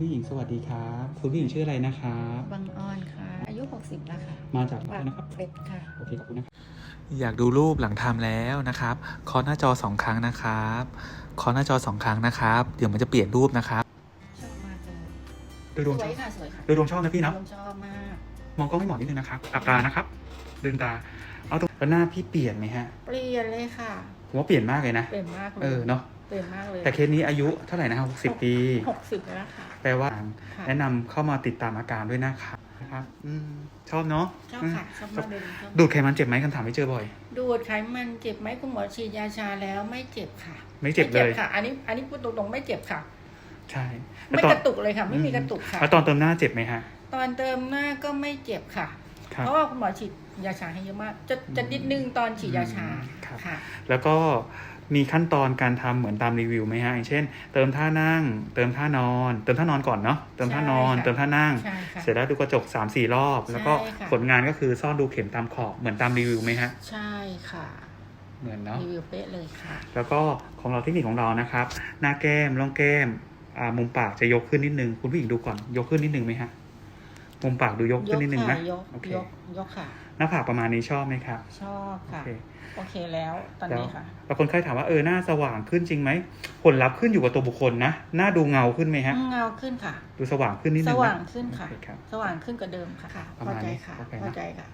ผู้หญิงสวัสดีครับคุณผู้หญิงชื่ออะไรนะครับบางออนค่ะ อายุ 60แล้วค่ะ มาจากปากนะครับเป็ดค่ะ โอเคขอบคุณนะครับอยากดูรูปหลังทำแล้วนะครับเคาะหน้าจอสองครั้งนะครับเคาะหน้าจอสองครั้งนะครับ เดี๋ยวมันจะเปลี่ยนรูปนะครับชอบมากเลยโดยรวมสชวอยบค่ะสวยค่ะโดยรวมชอบนะพี่เนาะชอบมากมองกล้องให้หมอนิดนึงนะครับหลับตานะครับลืมตาเอาตรงแล้วหน้าพี่เปลี่ยนไหมฮะ เปลี่ยนเลยค่ะผมว่าเปลี่ยนมากเลยนะเปลี่ยนมากเลยเออเนาะ เปลี่ยนมากเลยแต่เคสนี้อายุเท่าไหร่นะครับ60ปีหกสิบแล้วค่ะ แปลว่าค่ะแนะนำเข้ามาติดตามอาการด้วยนะครับนะครับอืมชอบเนาะชอบค่ะชอบมากเลยชอบดูดไขมันเจ็บไหมคำถามไม่เจอบ่อย ดูดไขมันเจ็บไหมคุณหมอฉีดยาชาแล้วไม่เจ็บค่ะ ไม่เจ็บเลยค่ะ อันนี้อันนี้พูดตรงๆไม่เจ็บค่ะ ใช่ไม่แล้วตอนกระตุกเลยค่ะ ไม่มีกระตุกค่ะแล้วตอนเติมหน้าเจ็บไหมฮะตอนเติมหน้าก็ไม่เจ็บค่ะครับเพราะว่าคุณหมอฉีดยาชาให้เยอะมาก จะจะนิดนึงตอนฉีดยาชาครับค่ะ แล้วก็ มีขั้นตอนการทำเหมือนตามรีวิวไหมฮะอย่างเช่น เติมท่านั่ง เติมท่านอน เติมท่านอนก่อนเนาะเติมท่านอนใช่ค่ะเติมท่านั่งใช่ค่ะเสร็จแล้วดูกระจก3 4รอบ แล้วก็ใช่ค่ะผลงานก็คือซ่อนดูเข็มตามขอบเหมือนตามรีวิวไหมฮะใช่ค่ะเหมือนเนาะรีวิวเป๊ะเลยค่ะ แล้วก็ของเราเทคนิคของเรานะครับ หน้าแก้มร่องแก้มอ่ามุมปากจะยกขึ้นนิดนึง คุณผู้หญิงดูก่อนยกขึ้นนิดนึงไหมฮะ มุมปากดูยกยขึ้นกนิดนึงไหมค่ะยกโอเคยกยกค่ะหน้าผากประมาณนี้ชอบไหมครับชอบโอค่ะเคโอเคแล้วตอนแล้วนี้ค่ะแล้วคนไข้ถามว่าเออหน้าสว่างขึ้นจริงไหมผลลัพธ์ขึ้นอยู่กับตัวบุคคลนะหน้าดูเงาขึ้นไหมฮะเงาขึ้นค่ะ ดูสว่างขึ้นนิดนึสงนะว่างขึ้นค่ะโอเคครับสว่างขึ้นกว่าเดิมค่ะประพอมาณใจนี้ค่ะโอเคนะพอใจค่ะ